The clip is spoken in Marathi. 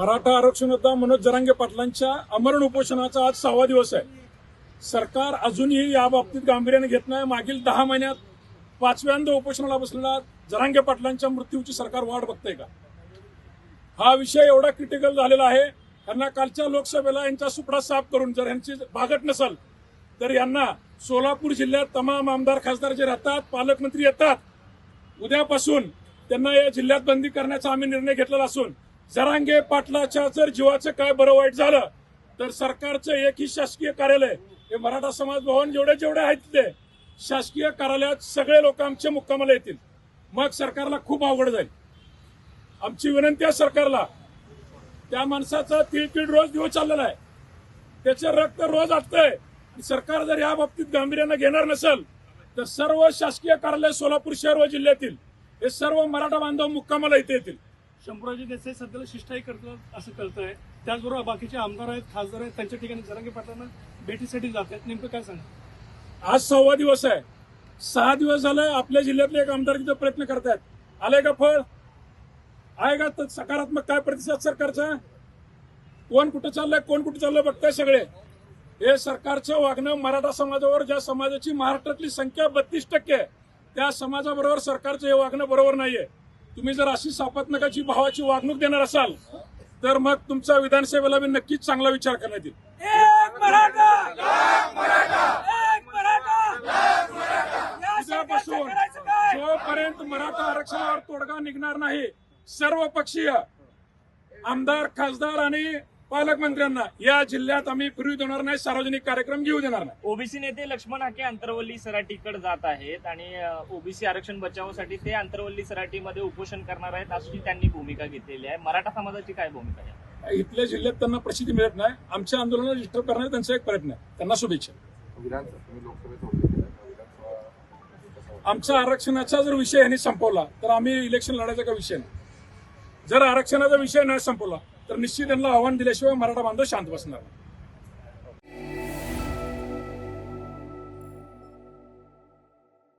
मराठा आरक्षण होता मनोज जरांगे पाटलांच्या अमरण उपोषणाचा आज सहावा दिवस आहे. सरकार अजूनही या बाबतीत गांभीर्याने घेत नाही. मागील दहा महिन्यात पाचव्यांदा उपोषणाला बसलेला जरांगे पाटलांच्या मृत्यूची सरकार वाढ बघतंय का? हा विषय एवढा क्रिटिकल झालेला आहे. यांना कालच्या लोकसभेला यांचा सुपडा साफ करून जर यांची भागत नसल तर यांना सोलापूर जिल्ह्यात तमाम आमदार खासदार जे राहतात पालकमंत्री येतात. उद्यापासून त्यांना या जिल्ह्यात बंदी करण्याचा आम्ही निर्णय घेतलेला असून जरांगे पाटलाच्या जर जीवाचं काय बरं वाईट झालं तर सरकारचं एकही शासकीय कार्यालय हे मराठा समाज भवन जेवढे जेवढे आहेत तिथे शासकीय कार्यालयात सगळे लोक आमच्या मुक्कामाला येतील. मग सरकारला खूप अवघड जाईल. आमची विनंती आहे सरकारला त्या माणसाचा तिळतिळ रोज दिवस चाललेला आहे. त्याचं रक्त रोज आटतंय. सरकार जर या बाबतीत गांभीर्यानं घेणार नसेल तर सर्व शासकीय कार्यालय सोलापूर शहर व जिल्ह्यातील हे सर्व मराठा बांधव मुक्कामाला इथे येतील. शंभूराजे देसाई सध्याला शिष्टाई करतात असं कळतंय. त्याचबरोबर बाकीचे आमदार आहेत खासदार आहेत त्यांच्या ठिकाणी जरांगे पाटलांना भेटीसाठी जात आहेत. नेमकं काय सांगा आज सहावा दिवस आहे. सहा दिवस झालं आपल्या जिल्ह्यातले एक आमदार प्रयत्न करतायत. आले का फळ? आहे का तर सकारात्मक काय प्रतिसाद सरकारचा? कोण कुठं चाललंय कोण कुठं चाललंय बघताय सगळे. हे सरकारचं वागणं मराठा समाजावर ज्या समाजाची महाराष्ट्रातली संख्या बत्तीस टक्के आहे त्या समाजाबरोबर सरकारचं हे वागणं बरोबर नाहीये. तुम्ही जर अशी सापत्नकाची भावाची वागणूक देणार असाल तर मग तुमचा विधानसभेला मी नक्कीच चांगला विचार करण्यात येईल. एक मराठा! एक मराठा! एक मराठा या सरकारचं उद्यापासून जोपर्यंत मराठा आरक्षणावर तोडगा निघणार नाही सर्व पक्षीय आमदार खासदार आणि पालकमंत्र्यांना या जिल्ह्यात आम्ही फिरू देणार नाही सार्वजनिक कार्यक्रम घेऊ देणार नाही. ओबीसी नेते लक्ष्मण हाके अंतरवल्ली सराटीकडे जात आहेत आणि ओबीसी आरक्षण बचावासाठी ते अंतरवल्ली सराटीमध्ये उपोषण करणार आहेत अशी त्यांनी भूमिका घेतलेली आहे. मराठा समाजाची काय भूमिका आहे? इथल्या जिल्ह्यात त्यांना प्रसिद्धी मिळत नाही. आमच्या आंदोलनाला डिस्टर्ब करण्याचा त्यांचा एक प्रयत्न आहे. त्यांना शुभेच्छा. आमचा आरक्षणाचा जर विषय यांनी संपवला तर आम्ही इलेक्शन लढायचा का विषय नाही. जर आरक्षणाचा विषय नाही संपवला तर निश्चित त्यांना आव्हान दिल्याशिवाय मराठा बांधव शांत बसणार नाही.